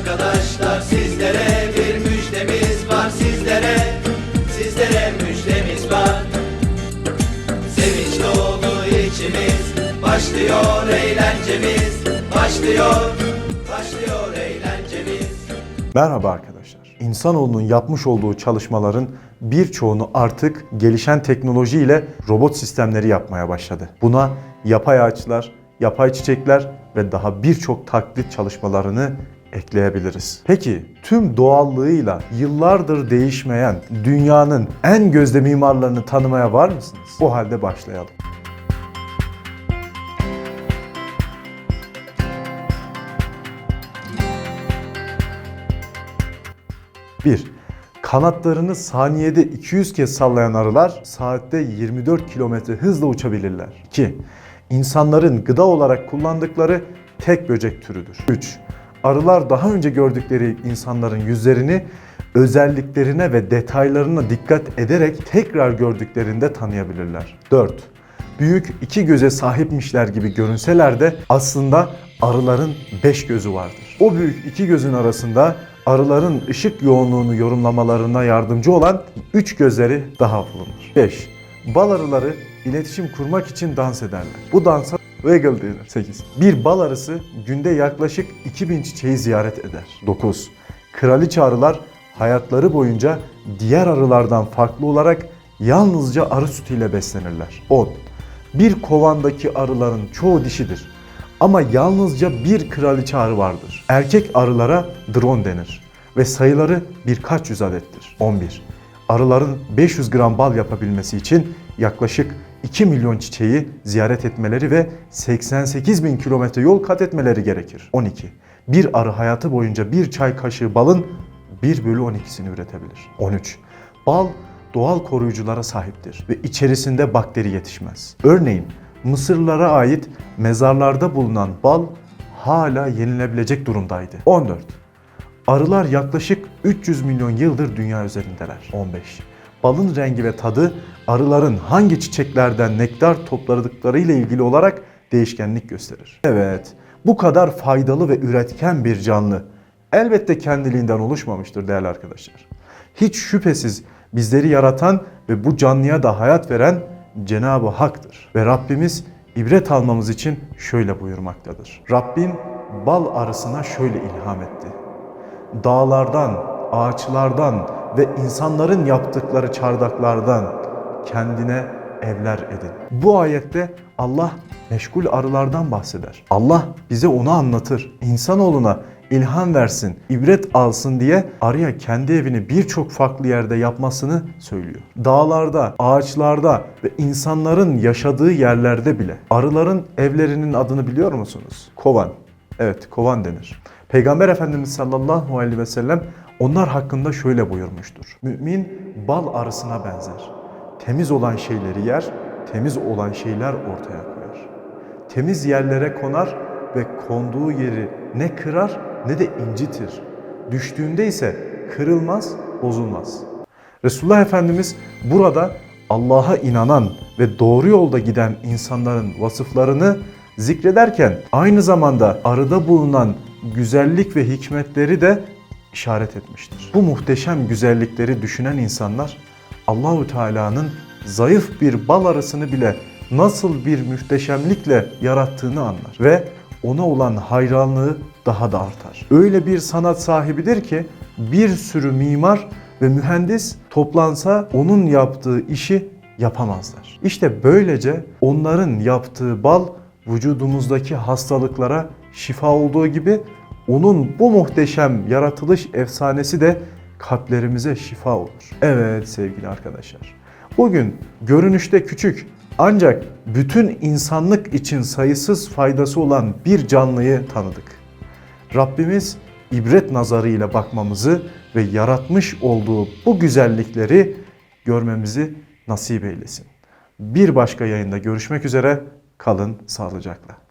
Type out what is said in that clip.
arkadaşlar sizlere bir müjdemiz var sizlere Sizlere müjdemiz var Sevinç dolu içimiz Başlıyor eğlencemiz Başlıyor, başlıyor eğlencemiz Merhaba arkadaşlar. İnsanoğlunun yapmış olduğu çalışmaların birçoğunu artık gelişen teknoloji ile robot sistemleri yapmaya başladı. Buna yapay ağaçlar, yapay çiçekler ve daha birçok taklit çalışmalarını ekleyebiliriz. Peki tüm doğallığıyla yıllardır değişmeyen dünyanın en gözde mimarlarını tanımaya var mısınız? O halde başlayalım. 1. Kanatlarını saniyede 200 kez sallayan arılar saatte 24 kilometre hızla uçabilirler. 2. İnsanların gıda olarak kullandıkları tek böcek türüdür. 3. Arılar daha önce gördükleri insanların yüzlerini özelliklerine ve detaylarına dikkat ederek tekrar gördüklerinde tanıyabilirler. 4. Büyük iki göze sahipmişler gibi görünseler de aslında arıların beş gözü vardır. O büyük iki gözün arasında arıların ışık yoğunluğunu yorumlamalarına yardımcı olan üç gözleri daha bulunur. 5. Bal arıları iletişim kurmak için dans ederler. Bu dansa wiggle denir. 8. Bir bal arısı günde yaklaşık 2000 çiçeği ziyaret eder. 9. Kraliçe arılar hayatları boyunca diğer arılardan farklı olarak yalnızca arı sütüyle beslenirler. 10. Bir kovandaki arıların çoğu dişidir. Ama yalnızca bir kraliçe arı vardır. Erkek arılara drone denir ve sayıları birkaç yüz adettir. 11. Arıların 500 gram bal yapabilmesi için yaklaşık 2 milyon çiçeği ziyaret etmeleri ve 88 bin kilometre yol kat etmeleri gerekir. 12. Bir arı hayatı boyunca bir çay kaşığı balın 1 bölü 12'sini üretebilir. 13. Bal doğal koruyuculara sahiptir ve içerisinde bakteri yetişmez. Örneğin Mısırlara ait mezarlarda bulunan bal hala yenilebilecek durumdaydı. 14. Arılar yaklaşık 300 milyon yıldır dünya üzerindeler. 15. Balın rengi ve tadı arıların hangi çiçeklerden nektar topladıkları ile ilgili olarak değişkenlik gösterir. Evet, bu kadar faydalı ve üretken bir canlı elbette kendiliğinden oluşmamıştır değerli arkadaşlar. Hiç şüphesiz bizleri yaratan ve bu canlıya da hayat veren Cenab-ı Hak'tır. Ve Rabbimiz ibret almamız için şöyle buyurmaktadır. Rabbin bal arısına şöyle ilham etti. Dağlardan, ağaçlardan ve insanların yaptıkları çardaklardan kendine evler edin. Bu ayette Allah meşgul arılardan bahseder. Allah bize onu anlatır. İnsanoğluna ilham versin, ibret alsın diye arıya kendi evini birçok farklı yerde yapmasını söylüyor. Dağlarda, ağaçlarda ve insanların yaşadığı yerlerde bile arıların evlerinin adını biliyor musunuz? Kovan. Evet, kovan denir. Peygamber Efendimiz sallallahu aleyhi ve sellem onlar hakkında şöyle buyurmuştur. Mümin bal arısına benzer. Temiz olan şeyleri yer, temiz olan şeyler ortaya koyar. Temiz yerlere konar ve konduğu yeri ne kırar ne de incitir. Düştüğünde ise kırılmaz, bozulmaz. Resulullah Efendimiz burada Allah'a inanan ve doğru yolda giden insanların vasıflarını zikrederken aynı zamanda arada bulunan güzellik ve hikmetleri de işaret etmiştir. Bu muhteşem güzellikleri düşünen insanlar Allahü Teala'nın zayıf bir bal arısını bile nasıl bir muhteşemlikle yarattığını anlar ve ona olan hayranlığı daha da artar. Öyle bir sanat sahibidir ki bir sürü mimar ve mühendis toplansa onun yaptığı işi yapamazlar. İşte böylece onların yaptığı bal vücudumuzdaki hastalıklara şifa olduğu gibi onun bu muhteşem yaratılış efsanesi de kalplerimize şifa olur. Evet sevgili arkadaşlar. Bugün görünüşte küçük ancak bütün insanlık için sayısız faydası olan bir canlıyı tanıdık. Rabbimiz ibret nazarıyla bakmamızı ve yaratmış olduğu bu güzellikleri görmemizi nasip eylesin. Bir başka yayında görüşmek üzere kalın sağlıcakla.